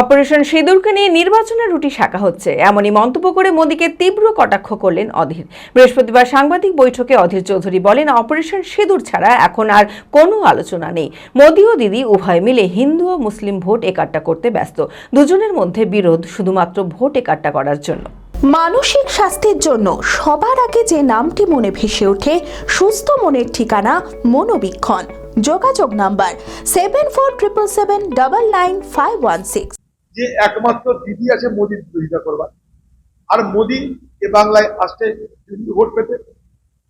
Operation সিঁদুরকে নিয়ে নির্বাচনের রুটি শাখা হচ্ছে। এমনই মন্তব্য করে মোদীকে তীব্র কটাক্ষ করলেন অধীর। বৃহস্পতিবার সাংবাদিক বৈঠকে অধীর চৌধুরী বলেন, অপারেশন সিঁদুর ছাড়া এখন আর কোনো আলোচনা নেই। মোদী ও দিদি উভয় মিলে হিন্দু ও মুসলিম ভোট একাট্টা করতে ব্যস্ত। দুজনের মধ্যে বিরোধ শুধুমাত্র ভোট একাট্টা করার জন্য। মানসিক স্বাস্থ্যের জন্য সবার আগে যে নামটি মনে ভেসে ওঠে, সুস্থ মনের ঠিকানা মনোবীক্ষণ। যোগাযোগ number seven four triple seven double nine five one six. যে একমাত্র দিদি আছে মোদির বিরোধিতা করবার। আর মোদি এ বাংলায় হিন্দু ভোট পেতে,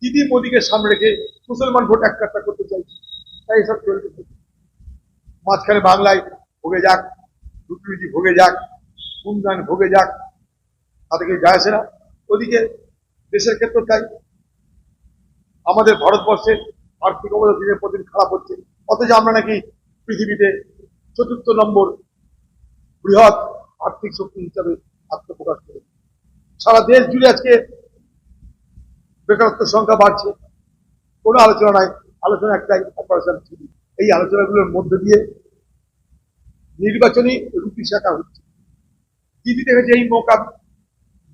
দিদি মোদিকে সামনে রেখে মুসলমান ভোট এক কাট্টা করতে চাইছে, তাই এসব চলতে। মাঝখানে বাংলায় ভোগে যাক দুর্নীতি ভোগে যাক উন্নয়ন ভোগে যাক, তাদেরকে যায় আসে না। ওদিকে দেশের ক্ষেত্রে তাই। আমাদের ভারতবর্ষের আর্থিক অবস্থা দিনের পর দিন খারাপ হচ্ছে। অথচ আমরা নাকি পৃথিবীতে চতুর্থ নম্বর বৃহৎ আর্থিক শক্তি হিসাবে আত্মপ্রকাশ করে। সারা দেশ জুড়ে আজকে বেকারত্বের সংখ্যা বাড়ছে। কোনো আলোচনা নাই, আলোচনা একটাই অপারেশন থ্রি এই আলোচনাগুলোর মধ্যে দিয়ে নির্বাচনী রুটি শাখা হচ্ছে। দিদি দেখেছে এই মৌকা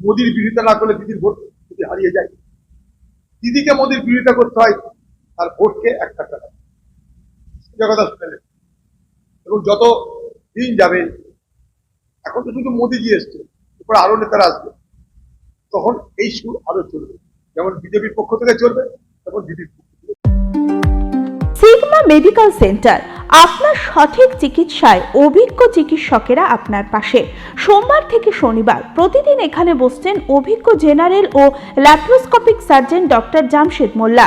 মোদির বিরোধিতা না করলে দিদির ভোট যদি হারিয়ে যায়। দিদিকে মোদির বিরোধিতা করতে হয়, তার ভোটকে এক টাকা। কথা শুনেলেন এবং যত দিন যাবে এখন তো শুধু মোদিজি এসছে, এরপরে আরও নেতারা আসবে। তখন এই সুর আরও চলবে। যেমন বিজেপির পক্ষ থেকে চলবে তখন দিদির পক্ষ থেকে। সিগমা মেডিকেল সেন্টার, আপনার সঠিক চিকিৎসায় অভিজ্ঞ চিকিৎসকেরা আপনার পাশে। সোমবার থেকে শনিবার প্রতিদিন এখানে বসছেন অভিজ্ঞ জেনারেল ও laparoscopic surgeon doctor Jamshed Molla.